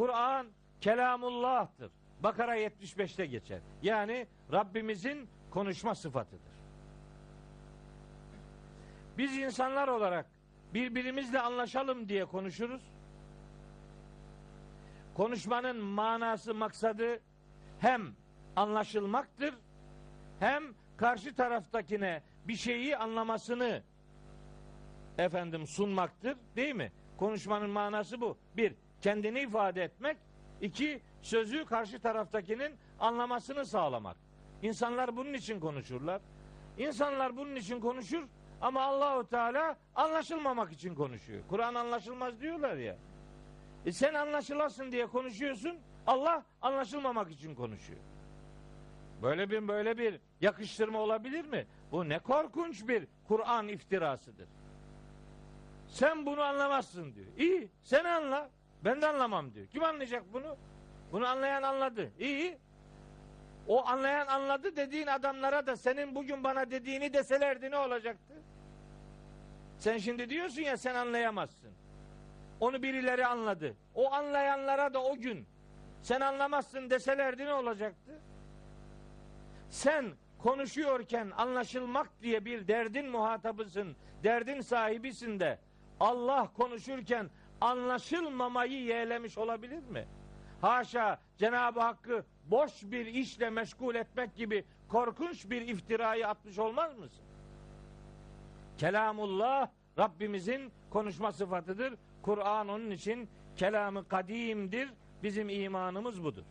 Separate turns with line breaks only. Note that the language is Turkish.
Kur'an kelamullah'tır. Bakara 75'te geçer. Yani Rabbimizin konuşma sıfatıdır. Biz insanlar olarak birbirimizle anlaşalım diye konuşuruz. Konuşmanın manası, maksadı hem anlaşılmaktır hem karşı taraftakine bir şeyi anlamasını efendim sunmaktır değil mi? Konuşmanın manası bu. Bir, kendini ifade etmek. iki sözü karşı taraftakinin anlamasını sağlamak. İnsanlar bunun için konuşurlar. İnsanlar bunun için konuşur ama Allahu Teala anlaşılmamak için konuşuyor. Kur'an anlaşılmaz diyorlar ya. E sen anlaşılasın diye konuşuyorsun. Allah anlaşılmamak için konuşuyor. Böyle bir böyle bir yakıştırma olabilir mi? Bu ne korkunç bir Kur'an iftirasıdır. Sen bunu anlamazsın diyor. İyi sen anla. Ben de anlamam diyor. Kim anlayacak bunu? Bunu anlayan anladı. İyi. O anlayan anladı dediğin adamlara da senin bugün bana dediğini deselerdi ne olacaktı? Sen şimdi diyorsun ya sen anlayamazsın. Onu birileri anladı. O anlayanlara da o gün sen anlamazsın deselerdi ne olacaktı? Sen konuşuyorken anlaşılmak diye bir derdin muhatabısın, derdin sahibisin de Allah konuşurken anlaşılmamayı yeğlemiş olabilir mi? Haşa Cenab-ı Hakk'ı boş bir işle meşgul etmek gibi korkunç bir iftirayı atmış olmaz mısın? Kelamullah Rabbimizin konuşma sıfatıdır. Kur'an onun için kelamı kadimdir. Bizim imanımız budur.